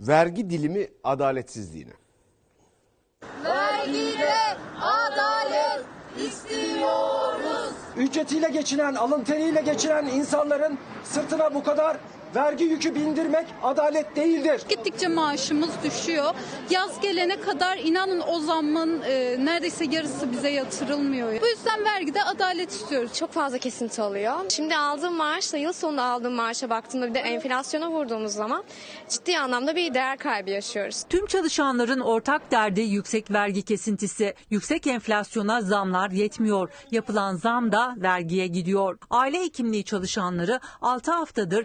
vergi dilimi adaletsizliğine. Vergide adalet istiyoruz. ücretiyle geçinen, alın teriyle geçinen insanların sırtına bu kadar vergi yükü bindirmek adalet değildir. Gittikçe maaşımız düşüyor. Yaz gelene kadar inanın o zammın e, neredeyse yarısı bize yatırılmıyor. Bu yüzden vergide adalet istiyoruz. Çok fazla kesinti oluyor. Şimdi aldığım maaşla yıl sonunda aldığım maaşa baktığımda bir de enflasyona vurduğumuz zaman ciddi anlamda bir değer kaybı yaşıyoruz. Tüm çalışanların ortak derdi yüksek vergi kesintisi. Yüksek enflasyona zamlar yetmiyor. Yapılan zam da vergiye gidiyor. Aile hekimliği çalışanları 6 haftadır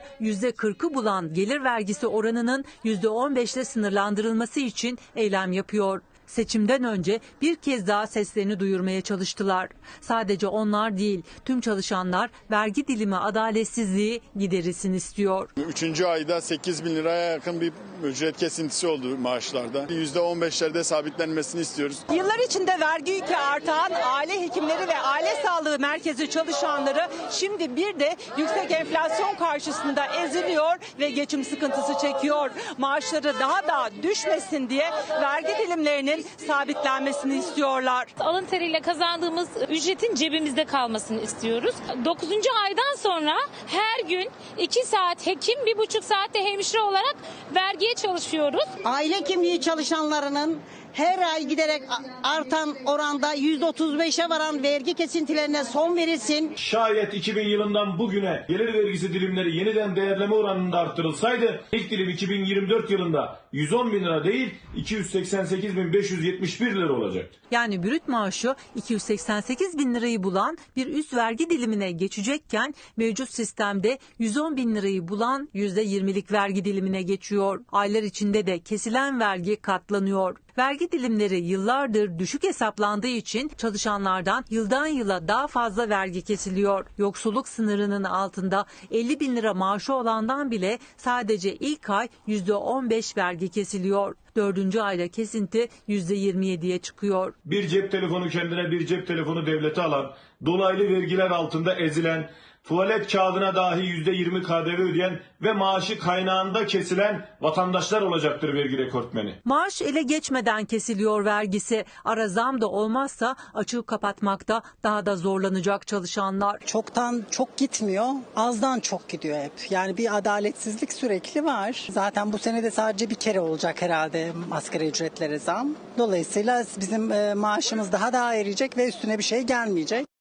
%40'ı bulan gelir vergisi oranının %15 ile sınırlandırılması için eylem yapıyor. Seçimden önce bir kez daha seslerini duyurmaya çalıştılar. Sadece onlar değil, tüm çalışanlar vergi dilimi adaletsizliği giderilsin istiyor. Üçüncü ayda 8 bin liraya yakın bir ücret kesintisi oldu maaşlarda. %15'lerde sabitlenmesini istiyoruz. Yıllar içinde vergi yükü artan aile hekimleri ve aile sağlığı merkezi çalışanları şimdi bir de yüksek enflasyon karşısında eziliyor ve geçim sıkıntısı çekiyor. Maaşları daha da düşmesin diye vergi dilimlerinin sabitlenmesini istiyorlar. alın teriyle kazandığımız ücretin cebimizde kalmasını istiyoruz. 9. aydan sonra her gün 2 saat hekim, 1,5 saat de hemşire olarak vergiye çalışıyoruz. aile kimliği çalışanlarının her ay giderek artan oranda %35'e varan vergi kesintilerine son verilsin. Şayet 2000 yılından bugüne gelir vergisi dilimleri yeniden değerleme oranında arttırılsaydı ilk dilim 2024 yılında 110 bin lira değil 288 bin 571 lira olacaktı. Yani brüt maaşı 288 bin lirayı bulan bir üst vergi dilimine geçecekken mevcut sistemde 110 bin lirayı bulan %20'lik vergi dilimine geçiyor. Aylar içinde de kesilen vergi katlanıyor. Vergi dilimleri yıllardır düşük hesaplandığı için çalışanlardan yıldan yıla daha fazla vergi kesiliyor. Yoksulluk sınırının altında 50 bin lira maaşı olandan bile sadece ilk ay %15 vergi kesiliyor. Dördüncü ayda kesinti %27'ye çıkıyor. Bir cep telefonu kendine bir cep telefonu devlete alan, dolaylı vergiler altında ezilen, tuvalet kağıdına dahi %20 KDV ödeyen ve maaşı kaynağında kesilen vatandaşlar olacaktır vergi rekortmeni. Maaş ele geçmeden kesiliyor vergisi. Ara zam da olmazsa açığı kapatmakta daha da zorlanacak çalışanlar. Çoktan çok gitmiyor, azdan çok gidiyor hep. Yani bir adaletsizlik sürekli var. Zaten bu sene de sadece bir kere olacak herhalde asgari ücretlere zam. Dolayısıyla bizim e, maaşımız daha da eriyecek ve üstüne bir şey gelmeyecek.